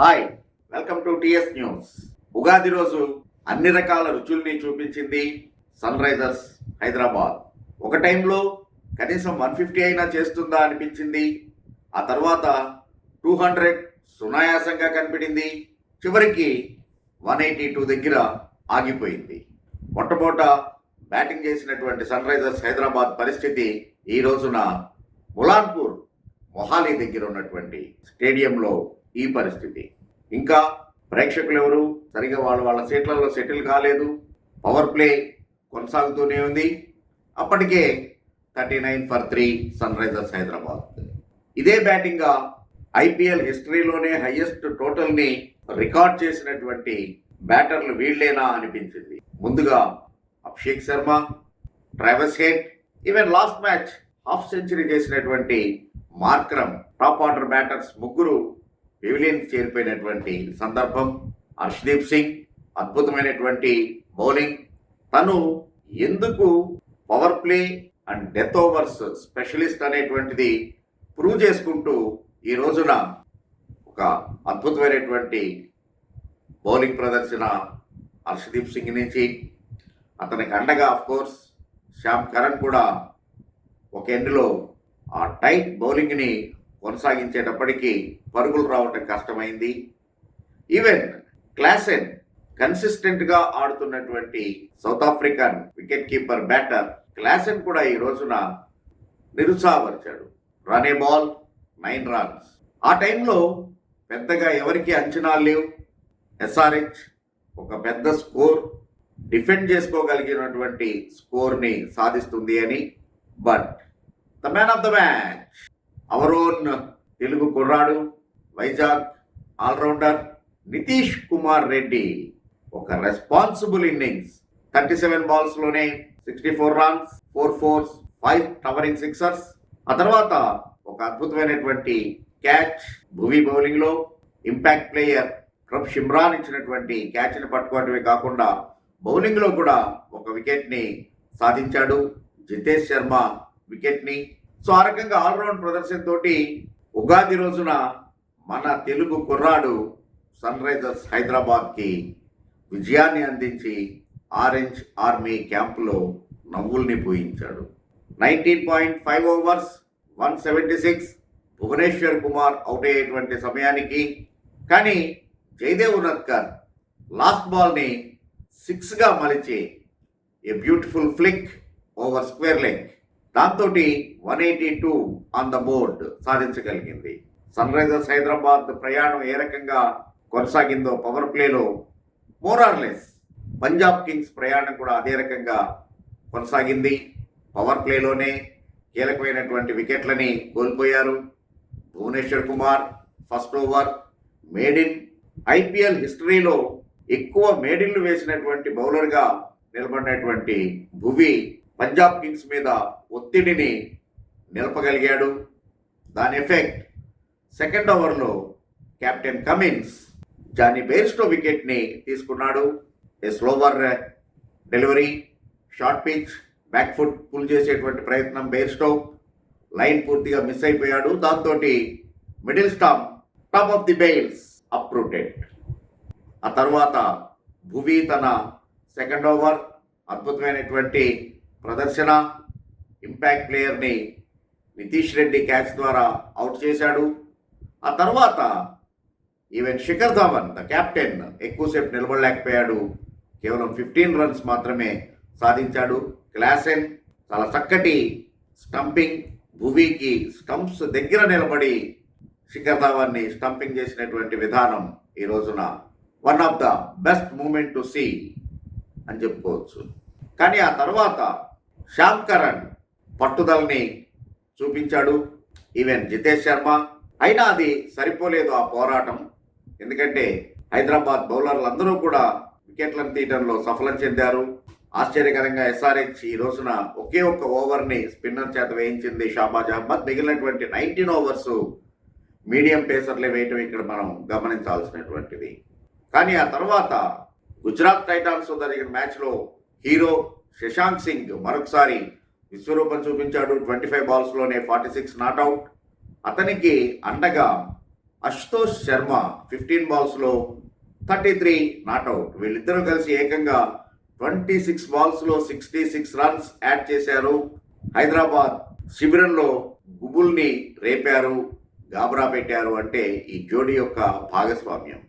Hi welcome to TS news. Ugadi రోజు అన్ని రకాల రుచుల్ని చూపించింది సన్ రైజర్స్ హైదరాబాద్. ఒక టైంలో కనీసం వన్ ఫిఫ్టీ అయినా చేస్తుందా అనిపించింది. ఆ తర్వాత టూ హండ్రెడ్ సునాయాసంగా కనిపించింది. చివరికి వన్ ఎయిటీ టూ దగ్గర ఆగిపోయింది. మొట్టమొదట బ్యాటింగ్ చేసినటువంటి సన్ రైజర్స్ హైదరాబాద్ పరిస్థితి ఈ రోజున ములాన్పూర్ మొహాలీ దగ్గర ఉన్నటువంటి స్టేడియంలో ఈ పరిస్థితి. ఇంకా ప్రేక్షకులు ఎవరు సరిగా వాళ్ళ వాళ్ళ సీట్లలో సెటిల్ కాలేదు. పవర్ ప్లే కొనసాగుతూనే ఉంది. అప్పటికే thirty nine for three sunrisers Hyderabad. ఇదే బ్యాటింగ్గా ఐపీఎల్ హిస్టరీలోనే హైయెస్ట్ టోటల్ని రికార్డ్ చేసినటువంటి బ్యాటర్లు వీళ్ళేనా అనిపించింది. ముందుగా Abhishek Sharma Travis Head even last match half century చేసినటువంటి మార్క్రమ్ టాప్ ఆర్డర్ బ్యాటర్స్ ముగ్గురు పెవిలియన్ చేరిపోయినటువంటి సందర్భం హర్షదీప్ సింగ్ అద్భుతమైనటువంటి బౌలింగ్ తను ఎందుకు power play and death overs specialist అనేటువంటిది ప్రూవ్ చేసుకుంటూ ఈ రోజున ఒక అద్భుతమైనటువంటి బౌలింగ్ ప్రదర్శన హర్షదీప్ సింగ్ నుంచి అతనికి అండగా ఆఫ్ కోర్స్ శ్యామ్ కరణ్ కూడా ఒక ఎండ్లో ఆ టైట్ బౌలింగ్ని కొనసాగించేటప్పటికీ పరుగులు రావటం కష్టమైంది. ఈవెన్ క్లాసెన్ కన్సిస్టెంట్గా ఆడుతున్నటువంటి South African wicket keeper batter Klaasen కూడా ఈ రోజున నిరుత్సాహపరిచాడు. రనే బాల్ నైన్ రన్స్ ఆ టైంలో పెద్దగా ఎవరికి అంచనాలు లేవు. ఎస్ఆర్హెచ్ ఒక పెద్ద స్కోర్ డిఫెండ్ చేసుకోగలిగినటువంటి స్కోర్ని సాధిస్తుంది అని. But the man of the match our Telugu కుర్రాడు వైజాగ్ ఆల్రౌండర్ నితీష్ కుమార్ రెడ్డి. ఒక responsible innings thirty seven బాల్స్లోనే sixty four runs four fours five towering sixers ఆ తర్వాత ఒక అద్భుతమైనటువంటి క్యాచ్ భువి బౌలింగ్లో ఇంపాక్ట్ ప్లేయర్ క్రబ్ షిమ్రాన్ ఇచ్చినటువంటి క్యాచ్ని పట్టుకోవటమే కాకుండా బౌలింగ్లో కూడా ఒక వికెట్ని సాధించాడు జితేష్ శర్మ వికెట్ని సో ఆ రకంగా ఆల్రౌండ్ ప్రదర్శనతోటి ఉగాది రోజున మన తెలుగు కుర్రాడు సన్ రైజర్స్ హైదరాబాద్కి విజయాన్ని అందించి ఆరెంజ్ ఆర్మీ క్యాంపులో నవ్వుల్ని పూయించాడు. Nineteen point five overs one seventy six Bhuvneshwar Kumar out అయ్యేటువంటి సమయానికి. కానీ జయదేవ్ ఉనత్కర్ లాస్ట్ బాల్ని సిక్స్గా మలిచి a beautiful flick over square leg. దాంతో one eighty two on the board సాధించగలిగింది. Sun Risers Hyderabad ప్రయాణం ఏ రకంగా కొనసాగిందో పవర్ ప్లేలో మోరార్లెస్ పంజాబ్ కింగ్స్ ప్రయాణం కూడా అదే రకంగా కొనసాగింది. పవర్ ప్లేలోనే కీలకమైనటువంటి వికెట్లని కోల్పోయారు. Bhuvneshwar Kumar first over maiden IPL హిస్టరీలో ఎక్కువ మేడిన్లు వేసినటువంటి బౌలర్గా నిలబడినటువంటి భువి పంజాబ్ కింగ్స్ మీద ఒత్తిడిని నిలపగలిగాడు. దాని ఎఫెక్ట్ సెకండ్ ఓవర్లో కెప్టెన్ కమిన్స్ జానీ బేర్స్టో వికెట్ని తీసుకున్నాడు. A slower delivery short pitch back foot pull చేసేటువంటి ప్రయత్నం బేర్స్టో. లైన్ పూర్తిగా మిస్ అయిపోయాడు. దాంతో middle stump top of the bails uprooted ఆ తర్వాత భువి తన సెకండ్ ఓవర్ అద్భుతమైనటువంటి ప్రదర్శన. ఇంపాక్ట్ ప్లేయర్ని నితీష్ రెడ్డి క్యాచ్ ద్వారా అవుట్ చేశాడు. ఆ తర్వాత even Shikhar Dhawan the captain ఎక్కువసేపు నిలబడలేకపోయాడు. కేవలం ఫిఫ్టీన్ రన్స్ మాత్రమే సాధించాడు. క్లాసెన్ చాలా చక్కటి స్టంపింగ్ భువీకి స్టంప్స్ దగ్గర నిలబడి శిఖర్ ధవన్ని స్టంపింగ్ చేసినటువంటి విధానం ఈ రోజున one of the best moment to see అని చెప్పుకోవచ్చు. కానీ ఆ తర్వాత శ్యామ్ కరణ్ పట్టుదలని చూపించాడు. ఈవెన్ జితేష్ శర్మ అయినా అది సరిపోలేదు ఆ పోరాటం. ఎందుకంటే హైదరాబాద్ బౌలర్లు అందరూ కూడా వికెట్లను తీయడంలో సఫలం చెందారు. ఆశ్చర్యకరంగా ఎస్ఆర్హెచ్ ఈ రోజున ఒకే ఒక్క ఓవర్ని స్పిన్నర్ చేత వేయించింది షాబాజ్ అహ్మద్. మిగిలినటువంటి నైన్టీన్ ఓవర్స్ మీడియం పేసర్లే వేయటం ఇక్కడ మనం గమనించాల్సినటువంటిది. కానీ ఆ తర్వాత గుజరాత్ టైటాన్స్ జరిగిన మ్యాచ్లో హీరో శశాంక్ సింగ్ మరొకసారి విశ్వరూపం చూపించాడు. ట్వంటీ ఫైవ్ బాల్స్లోనే ఫార్టీ సిక్స్ నాట్అవుట్. అతనికి అండగా అశుతోష్ శర్మ ఫిఫ్టీన్ బాల్స్లో థర్టీ త్రీ నాట్అవుట్ వీళ్ళిద్దరూ కలిసి ఏకంగా ట్వంటీ సిక్స్ బాల్స్లో సిక్స్టీ సిక్స్ రన్స్ యాడ్ చేశారు. హైదరాబాద్ శిబిరంలో గుబుల్ని రేపారు గాబరా పెట్టారు అంటే ఈ జోడీ యొక్క భాగస్వామ్యం.